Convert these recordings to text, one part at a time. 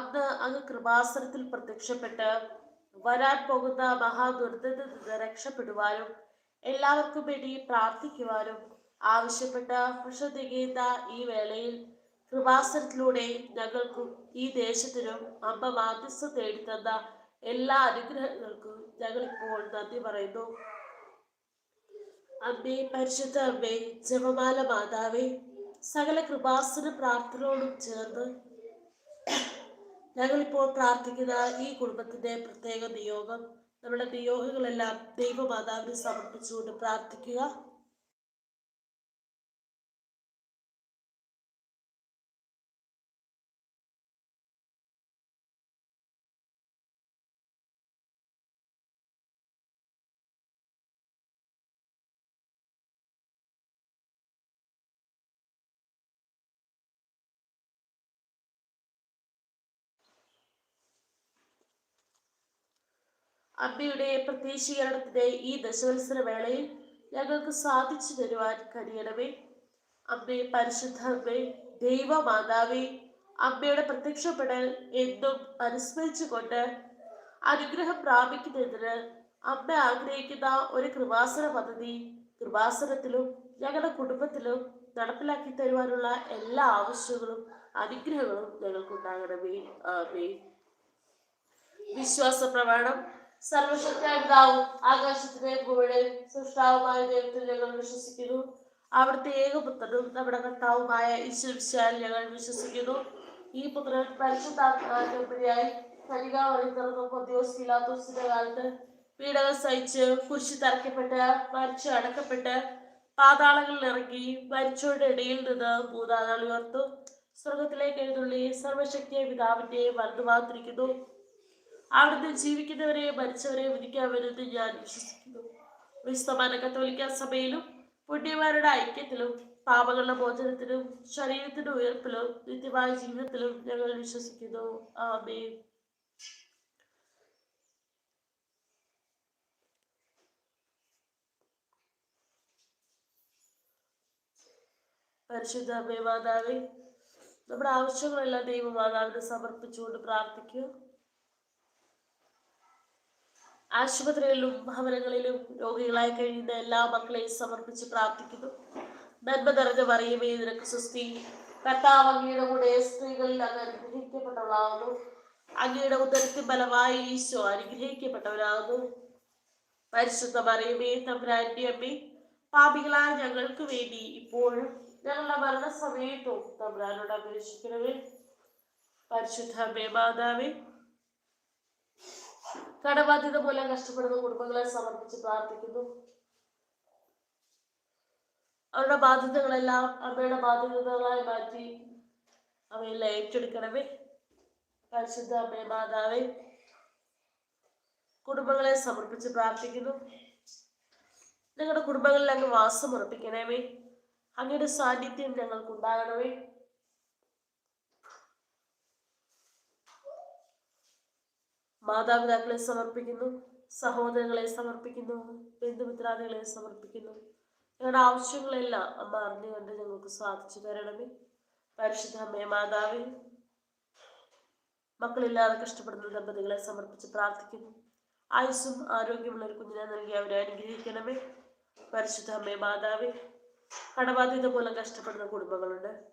അന്ന് അങ്ങ് കൃപാസനത്തിൽ പ്രത്യക്ഷപ്പെട്ട് വരാൻ പോകുന്ന മഹാദുരിതത്തിൽ നിന്ന് രക്ഷപ്പെടുവാനും എല്ലാവർക്കും വേണ്ടി പ്രാർത്ഥിക്കുവാനും ആവശ്യപ്പെട്ട പ്രശ്ന ഈ വേളയിൽ കൃപാസനത്തിലൂടെ ഞങ്ങൾക്കും ഈ ദേശത്തിനും അമ്മ മാധ്യസ്ഥ തേടിത്തന്ന എല്ലാ അനുഗ്രഹങ്ങൾക്കും ഞങ്ങൾ ഇപ്പോൾ നന്ദി പറയുന്നു. അമ്മേ പരിശുദ്ധ അമ്മേ ജപമാല മാതാവേ സകല കൃപാസന പ്രാർത്ഥനയോടും ചേർന്ന് ഞങ്ങളിപ്പോൾ പ്രാർത്ഥിക്കുന്ന ഈ കുടുംബത്തിന്റെ പ്രത്യേക നിയോഗം നമ്മുടെ നിയോഗങ്ങളെല്ലാം ദൈവമാതാവിന് സമർപ്പിച്ചുകൊണ്ട് പ്രാർത്ഥിക്കുക. അമ്മയുടെ പ്രത്യക്ഷീകരണത്തിന്റെ ഈ ദശവത്സര വേളയിൽ ഞങ്ങൾക്ക് സാധിച്ചു തരുവാൻ കഴിയണമേ അമ്മേ ദൈവമാതാവേ അമ്മയുടെ പ്രത്യക്ഷപ്പെടൽ എന്നും അനുസ്മരിച്ചുകൊണ്ട് അനുഗ്രഹം പ്രാപിക്കുന്നതിന് അമ്മ ആഗ്രഹിക്കുന്ന ഒരു കൃപാസന പദ്ധതി കൃപാസനത്തിലും ഞങ്ങളുടെ കുടുംബത്തിലും നടപ്പിലാക്കി തരുവാനുള്ള എല്ലാ ആവശ്യങ്ങളും അനുഗ്രഹങ്ങളും ഞങ്ങൾക്കുണ്ടാകണമേ. ആമേ വിശ്വാസ പ്രമാണം ദൈവത്തിൽ ഞങ്ങൾ അവിടുത്തെ ഏകപുത്രനും നമ്മുടെ കർത്താവുമായ ഈശ്വരിച്ചാൽ ഞങ്ങൾ വിശ്വസിക്കുന്നു. ഈ പുത്രൻ പരിശുദ്ധാത്മാരിയായി കലികാവളിത്തുറന്ന കാലത്ത് പീഡകൾ സഹിച്ച് കുരിശി തറയ്ക്കപ്പെട്ട് മരിച്ചു അടക്കപ്പെട്ട് പാതാളങ്ങളിൽ ഇറങ്ങി മരിച്ചവരുടെ ഇടയിൽ നിന്ന് ഭൂതാതാൾ ഉയർത്തു സ്വർഗത്തിലേക്ക് എഴുതുള്ളി സർവശക്തിയെ പിതാവിന്റെ വലതുഭാഗത്തിരിക്കുന്നു. അവിടുന്ന് ജീവിക്കുന്നവരെ മരിച്ചവരെ വിധിക്കാൻ വരുന്നത് ഞാൻ വിശ്വസിക്കുന്നു. വിശ്വമാന കത്തോലിക്ക സഭയിലും പുണ്യമാരുടെ ഐക്യത്തിലും പാപങ്ങളുടെ മോചനത്തിലും ശരീരത്തിന്റെ ഉയർപ്പിലും നിത്യമായ ജീവിതത്തിലും ഞങ്ങൾ വിശ്വസിക്കുന്നു. ആമേ പരിശുദ്ധ അമ്മേ മാതാവേ നമ്മുടെ ആവശ്യങ്ങളെല്ലാം ദൈവമാതാവിനെ സമർപ്പിച്ചുകൊണ്ട് പ്രാർത്ഥിക്കുക. ആശുപത്രികളിലും ഭവനങ്ങളിലും രോഗികളായി കഴിയുന്ന എല്ലാ മക്കളെയും സമർപ്പിച്ച് പ്രാർത്ഥിക്കുന്നു. നന്മ നിറഞ്ഞ പറയുമേ നിനക്ക് സുസ്ഥി കർത്താവ് അങ്ങയുടെ കൂടെ സ്ത്രീകളിൽ അങ്ങ് അനുഗ്രഹിക്കപ്പെട്ടവളാകുന്നു അങ്ങയുടെ ഉദരത്തിൽ ബലമായി ഈശോ അനുഗ്രഹിക്കപ്പെട്ടവരാകുന്നു പരിശുദ്ധ പറയുമേ തമ്പുരാന്റെ അമ്മേ പാപികളായ ഞങ്ങൾക്ക് വേണ്ടി ഇപ്പോഴും ഞങ്ങളുടെ മരണസമയത്തും തമ്പുരാനോട് അപേക്ഷിക്കണമേ. പരിശുദ്ധ അമ്മേ മാതാവേ കടബാധ്യത മൂലം കഷ്ടപ്പെടുന്ന കുടുംബങ്ങളെ സമർപ്പിച്ച് പ്രാർത്ഥിക്കുന്നു. അവരുടെ ബാധ്യതകളെല്ലാം അമ്മയുടെ ബാധ്യതകളായി മാറ്റി അവയെല്ലാം ഏറ്റെടുക്കണമേ. പരിശുദ്ധ അമ്മയെ മാതാവേ കുടുംബങ്ങളെ സമർപ്പിച്ച് പ്രാർത്ഥിക്കുന്നു. ഞങ്ങളുടെ കുടുംബങ്ങളിൽ അങ്ങ് വാസം ഉറപ്പിക്കണമേ അങ്ങയുടെ സാന്നിധ്യം ഞങ്ങൾക്കുണ്ടാകണമേ. മാതാപിതാക്കളെ സമർപ്പിക്കുന്നു സഹോദരങ്ങളെ സമർപ്പിക്കുന്നു ബന്ധുമിത്രാദികളെ സമർപ്പിക്കുന്നു. ഞങ്ങളുടെ ആവശ്യങ്ങളെല്ലാം അമ്മ അറിഞ്ഞുകൊണ്ട് ഞങ്ങൾക്ക് സാധിച്ചു തരണമേ. പരിശുദ്ധ അമ്മയെ മാതാവേ മക്കളില്ലാതെ കഷ്ടപ്പെടുന്ന ദമ്പതികളെ സമർപ്പിച്ച് പ്രാർത്ഥിക്കുന്നു. ആയുസ്സും ആരോഗ്യമുള്ള ഒരു കുഞ്ഞിനെ നൽകി അവരെ അനുഗ്രഹിക്കണമേ. പരിശുദ്ധ അമ്മയെ മാതാവേ കടബാധ്യത മൂലം കഷ്ടപ്പെടുന്ന കുടുംബങ്ങളുണ്ട്.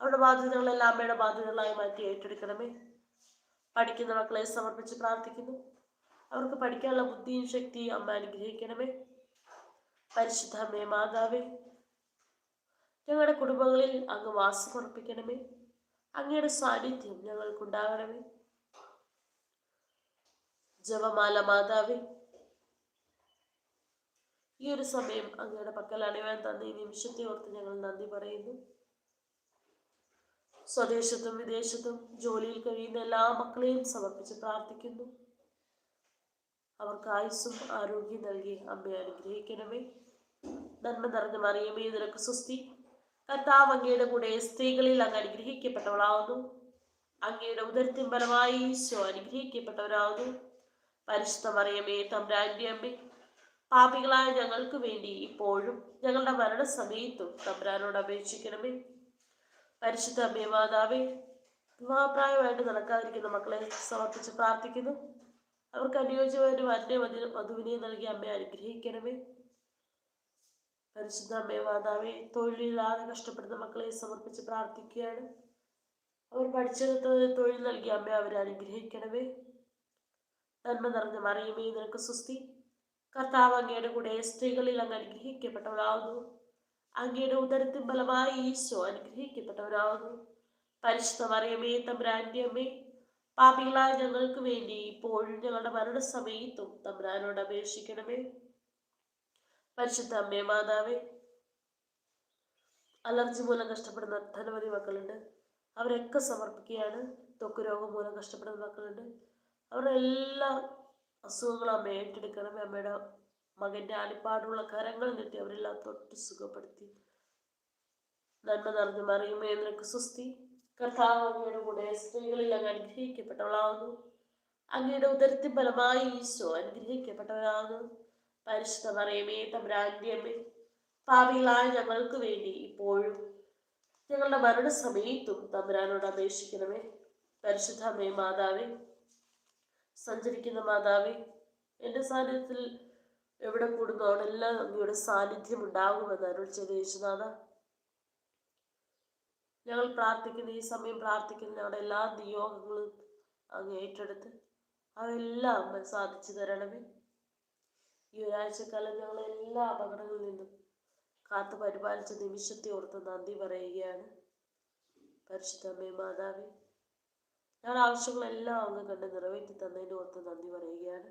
അവരുടെ ബാധ്യതകളെല്ലാം അമ്മയുടെ ബാധ്യതകളായി മാറ്റി ഏറ്റെടുക്കണമേ. പഠിക്കുന്ന മക്കളെ സമർപ്പിച്ച് പ്രാർത്ഥിക്കുന്നു. അവർക്ക് പഠിക്കാനുള്ള ബുദ്ധിയും ശക്തിയും അമ്മ അനുഗ്രഹിക്കണമേ. പരിശുദ്ധ മാതാവേ ഞങ്ങളുടെ കുടുംബങ്ങളിൽ അങ്ങ് വാസമർപ്പിക്കണമേ അങ്ങയുടെ സാന്നിധ്യം ഞങ്ങൾക്കുണ്ടാകണമേ. ജപമാല മാതാവേ ഈ ഒരു സമയം അങ്ങയുടെ പക്കൽ അണിവാൻ തന്ന ഈ നിമിഷത്തെ ഓർത്ത് ഞങ്ങൾ നന്ദി പറയുന്നു. സ്വദേശത്തും വിദേശത്തും ജോലിയിൽ കഴിയുന്ന എല്ലാ മക്കളെയും സമർപ്പിച്ച് പ്രാർത്ഥിക്കുന്നു. അവർക്ക് ആയുസ്സും ആരോഗ്യം നൽകി അമ്മയെ അനുഗ്രഹിക്കണമേ. നന്മ നിറഞ്ഞ മറിയമേ നിനക്ക് സുസ്തി കർത്താവ് അങ്ങയുടെ കൂടെ സ്ത്രീകളിൽ അങ്ങ് അനുഗ്രഹിക്കപ്പെട്ടവളാവുന്നു. അങ്ങയുടെ ഉദരത്തിൻ ഫലമായി ഈശോ അനുഗ്രഹിക്കപ്പെട്ടവരാവുന്നു പരിശുദ്ധ മറിയമേ തമ്പ്രാന്റെ അമ്മ പാപികളായ ഞങ്ങൾക്ക് വേണ്ടി ഇപ്പോഴും ഞങ്ങളുടെ മരണസമയത്തും തമ്പ്രാനോട് അപേക്ഷിക്കണമേ. പരിശുദ്ധ അമ്മേ മാതാവേ വിവാഹപ്രായമായിട്ട് നടക്കാതിരിക്കുന്ന മക്കളെ സമർപ്പിച്ച് പ്രാർത്ഥിക്കുന്നു. അവർക്ക് അനുയോജ്യമായിട്ട് അനുയോജ്യമായ മതി വധുവിനെ നൽകി അമ്മയെ അനുഗ്രഹിക്കണമേ. പരിശുദ്ധ അമ്മയെ മാതാവെ തൊഴിലില്ലാതെ കഷ്ടപ്പെടുന്ന മക്കളെ സമർപ്പിച്ച് പ്രാർത്ഥിക്കുകയാണ്. അവർ പഠിച്ചെടുത്ത തൊഴിൽ നൽകി അമ്മ അവരെ അനുഗ്രഹിക്കണമേ. നന്മ നിറഞ്ഞ മറിയുമേ നിനക്ക് സുസ്തി കർത്താവ് അങ്ങയുടെ കൂടെ സ്ത്രീകളിൽ അങ്ങ് അനുഗ്രഹിക്കപ്പെട്ടവരാകുന്നു അങ്ങയുടെ ഉദരത്തിൻ ബലമായി ഈശോ അനുഗ്രഹിക്കപ്പെട്ടവരാകുന്നു. പരിശുദ്ധ മറിയമേ തമ്പ്രാന്റെ പാപികളായ ഞങ്ങൾക്ക് വേണ്ടി ഇപ്പോഴും ഞങ്ങളുടെ മരണസമയത്തും തമ്പ്രാനോട് അപേക്ഷിക്കണമേ. പരിശുദ്ധ അമ്മേ മാതാവേ അലർജി മൂലം കഷ്ടപ്പെടുന്ന ഒട്ടനവധി മക്കളുണ്ട്. അവരൊക്കെ സമർപ്പിക്കുകയാണ്. ത്വക്ക് രോഗം മൂലം കഷ്ടപ്പെടുന്ന മക്കളുണ്ട്. അവരുടെ എല്ലാ അസുഖങ്ങളും അമ്മ ഏറ്റെടുക്കണം അമ്മയുടെ മകന്റെ ആലിപ്പാടുള്ള കരങ്ങൾ നീട്ടി അവരെല്ലാം തൊട്ട് സുഖപ്പെടുത്തി. നന്മ നിറഞ്ഞു മറിയുമേ നിനക്ക് സുസ്തി കർത്താവ് അങ്ങയുടെ കൂടെ സ്ത്രീകളിൽ അങ്ങ് അനുഗ്രഹിക്കപ്പെട്ടവളാകുന്നു. അങ്ങയുടെ ഉദരത്തിൽ ബലമായി ഈശോ അനുഗ്രഹിക്കപ്പെട്ടവരാകുന്നു പരിശുദ്ധ മറിയമേ തമ്പ്രാന്റിയമ്മേ പാപികളായ ഞങ്ങൾക്ക് വേണ്ടി ഇപ്പോഴും ഞങ്ങളുടെ മരണസമയത്തും തമ്പുരാനോട് അപേക്ഷിക്കണമേ. പരിശുദ്ധമേ മാതാവേ സഞ്ചരിക്കുന്ന മാതാവേ എന്റെ സാന്നിധ്യത്തിൽ എവിടെ കൂടുന്നു അവിടെല്ലാം അങ്ങയുടെ സാന്നിധ്യം ഉണ്ടാകുമെന്ന് അരുൾ ചെയ്ത യേശുനാഥ. ഞങ്ങൾ പ്രാർത്ഥിക്കുന്ന ഈ സമയം പ്രാർത്ഥിക്കുന്ന ഞങ്ങളുടെ എല്ലാ നിയോഗങ്ങളും അങ്ങ് ഏറ്റെടുത്ത് അതെല്ലാം അമ്മ സാധിച്ചു തരണമേ. ഈ ഒരാഴ്ചക്കാലം ഞങ്ങൾ എല്ലാ അപകടങ്ങളിൽ നിന്നും കാത്തു പരിപാലിച്ച നിമിഷത്തെ ഓർത്ത് നന്ദി പറയുകയാണ്. പരിശുദ്ധമ്മേ മാതാവേ ഞങ്ങളുടെ ആവശ്യങ്ങളെല്ലാം അങ്ങ് കണ്ട് നിറവേറ്റി തന്നതിന് ഓർത്ത് നന്ദി പറയുകയാണ്.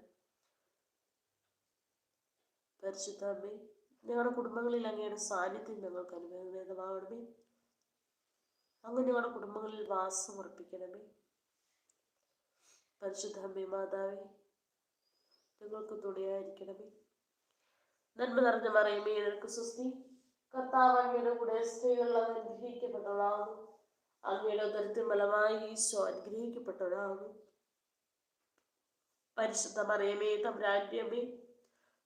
പരിശുദ്ധ അമ്മേ ഞങ്ങളുടെ കുടുംബങ്ങളിൽ അങ്ങയുടെ സാന്നിധ്യം ഞങ്ങൾക്ക് അനുഭവവേദമാകണമേ അങ്ങ് ഞങ്ങളുടെ കുടുംബങ്ങളിൽ വാസം ഉറപ്പിക്കണമേ. പരിശുദ്ധ അമ്മേ മാതാവേ ഞങ്ങൾക്ക് തുണയായിരിക്കണമേ. നന്മ നിറഞ്ഞ മറിയമേ നിനക്ക് സുസ്തി. കർത്താവ് അങ്ങയുടെ കൂടെ സ്ത്രീകളിൽ അനുഗ്രഹിക്കപ്പെട്ടവളാകുന്നു അങ്ങയുടെ ഉദരത്തിൽ ബലമായി ഈശോ അനുഗ്രഹിക്കപ്പെട്ടവളാകുന്നു പരിശുദ്ധ മറിയമേ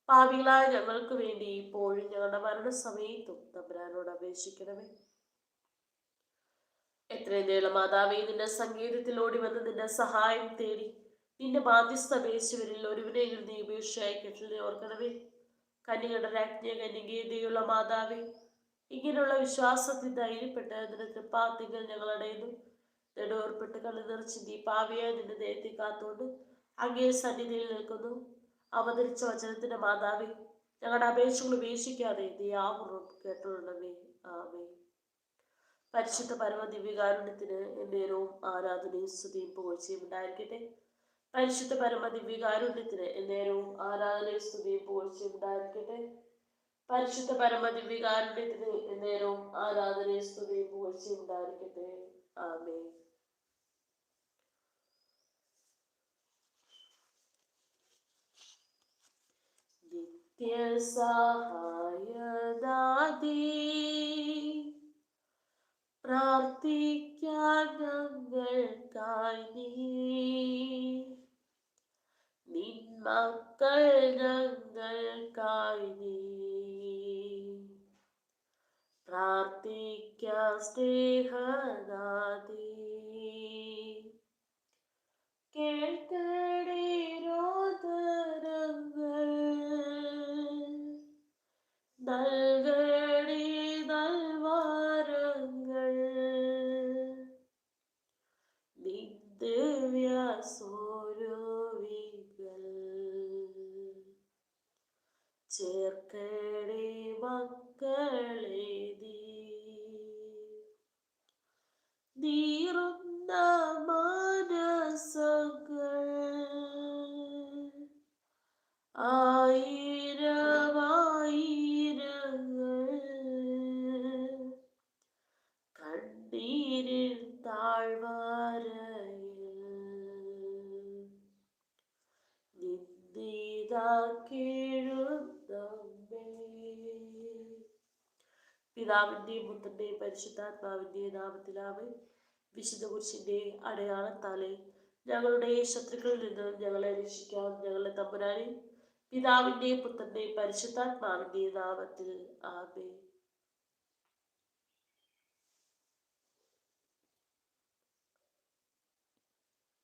പാവികളായ ഞങ്ങൾക്ക് വേണ്ടി ഇപ്പോഴും ഞങ്ങളുടെ മരണസമയത്തും തമ്പുരാനോട് അപേക്ഷിക്കണമേ. എത്രയും നീളം മാതാവേ നിന്റെ സംഗീതത്തിലോടി വന്ന് നിന്റെ സഹായം തേടി നിന്റെ ബാധ്യസ്ഥ അപേക്ഷിച്ചവരിൽ ഒരുവിനെങ്കിലും നീ ഉപേക്ഷയായി കെട്ടിനെ ഓർക്കണമേ. കന്യകയുടെ രാജ്ഞ കന്യകീയതയുള്ള മാതാവേ ഇങ്ങനെയുള്ള വിശ്വാസത്തിൽ ധൈര്യപ്പെട്ട് അതിന്റെ തൃപ്പാത്തികൾ ഞങ്ങളടയുന്നു നെടുവർപ്പെട്ട് കണ്ണു നിറച്ച് നീ പാവിയായി നിന്റെ നേരത്തെ കാത്തുകൊണ്ട് അങ്ങേ സന്നിധിയിൽ നിൽക്കുന്നു. അവതരിച്ച വചനത്തിന്റെ മാതാവേ ഞങ്ങളുടെ അപേക്ഷകൾ ഉപേക്ഷിക്കാതെ നീ ആപൂർവം കേട്ടുള്ളവേ ആമേ പരിശുദ്ധ പരമ ദിവ്യകാരുണ്യത്തിന് എന്നേരവും ആരാധനയും സ്തുതിയും പുകഴ്ചയും ഉണ്ടായിരിക്കട്ടെ. പരിശുദ്ധ പരമ ദിവ്യകാരുണ്യത്തിന് എന്നേരവും ആരാധനയും സ്തുതിയും പുകഴ്ചയും ഉണ്ടായിരിക്കട്ടെ. പരിശുദ്ധ പരമദിവ്യകാരുണ്യത്തിന് എന്നേരവും ആരാധനയും സ്തുതിയും പുകഴ്ചയും ഉണ്ടായിരിക്കട്ടെ ആമേ നിത്യസഹായദാദി പ്രാർത്ഥിക്കാൻ ഞങ്ങൾക്കായി നീ നിന്മക്കൾ ഞങ്ങൾക്കായി നീ പ്രാർത്ഥിക്കാം സ്നേഹദാതി കേൾക്കടേ ചേർക്കടേ മക്കളെ നീറുന്ന മനസ്സങ്ങൾ ആയിരമായിരങ്ങൾ കണ്ണീരിൽ താഴ്വാരയിൽ നിന്ദിതാക്കിഴുന്നമ്മേ പിതാവിന്റെയും പുത്രന്റെയും പരിശുദ്ധാത്മാവിന്റെയും നാമത്തിലാമേ. വിശുദ്ധ കുരിശിന്റെ അടയാളത്താലെ. ഞങ്ങളുടെ ശത്രുക്കളിൽ നിന്ന് ഞങ്ങളെ രക്ഷിക്കാൻ ഞങ്ങളെ തമ്പുരാനെ പിതാവിന്റെയും പുത്രന്റെയും പരിശുദ്ധാത്മാവിന്റെയും നാമത്തിൽ ആമേ